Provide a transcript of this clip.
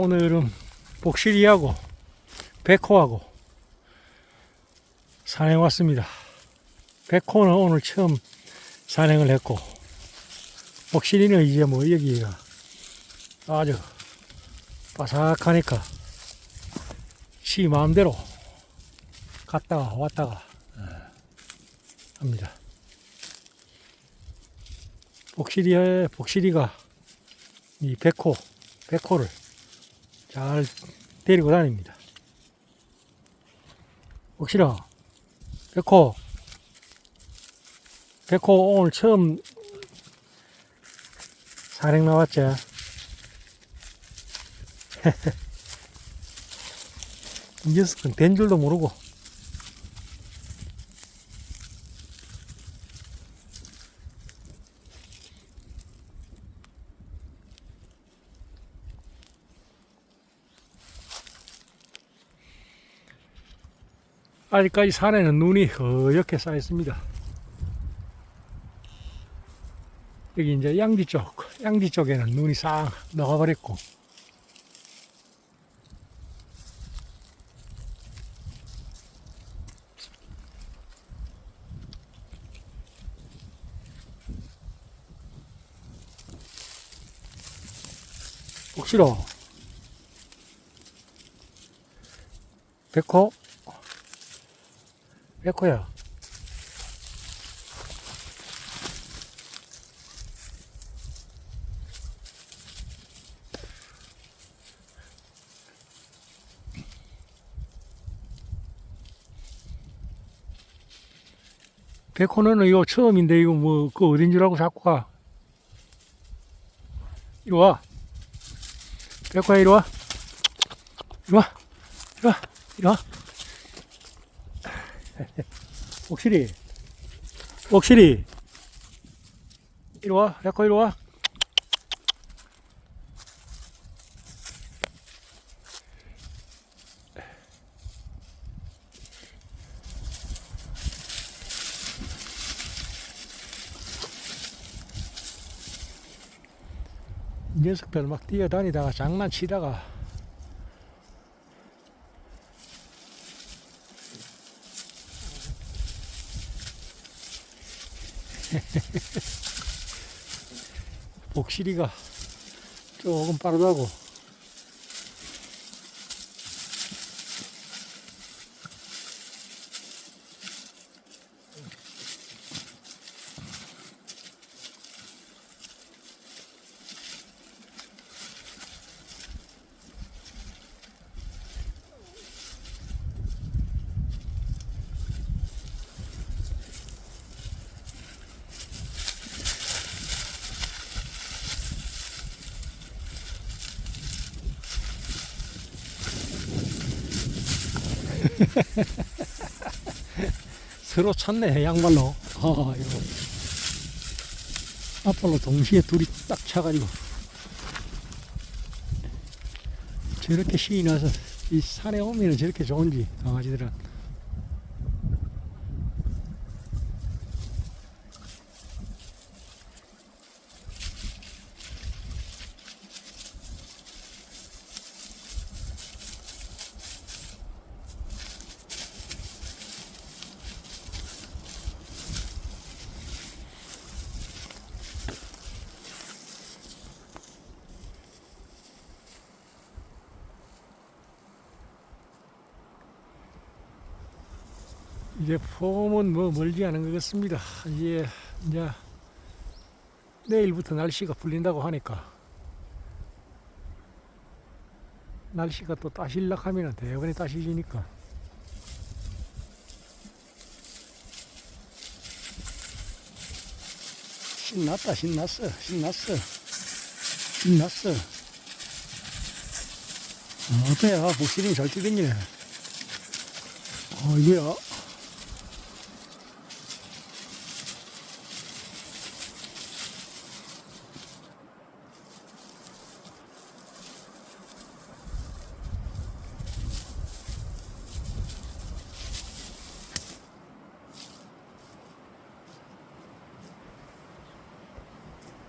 오늘은 복실이하고 백호하고 산행 왔습니다. 백호는 오늘 처음 산행을 했고 복실이는 이제 뭐 여기가 아주 바삭하니까 지 마음대로 갔다가 왔다가 어, 합니다. 복실이 복실이가 이 백호 백호를 잘 데리고 다닙니다. 복실아, 백호, 백호 오늘 처음 산행 나왔지? 이 녀석은 된 줄도 모르고 아직까지 산에는 눈이 허옇게 쌓여 있습니다. 여기 이제 양지 쪽, 양지 쪽에는 눈이 싹 녹아버렸고, 혹시로 백호 백호야. 백호는 이거 처음인데 이거 뭐 그 어딘 줄 알고 자꾸 가. 이리 와. 백호야 이리 와. 이리 와. 이리 와. 이리 와. 옥실이 옥실이 이리 와 야코 이리 와. 이 녀석들 막 뛰어다니다가 장난치다가 복실이가 조금 빠르다고 서로 찼네 양말로 아 이거 앞발로 동시에 둘이 딱 차가지고. 저렇게 신이 나서 이 산에 오면 저렇게 좋은지 강아지들은 이제 폼은 뭐 멀지 않은 것 같습니다. 이제 이제 내일부터 날씨가 풀린다고 하니까 날씨가 또 따실락하면 대번에 따시지니까 신났다 신났어 신났어 신났어 어때요? 복실이 잘 뛰겠네. 어, 이거야.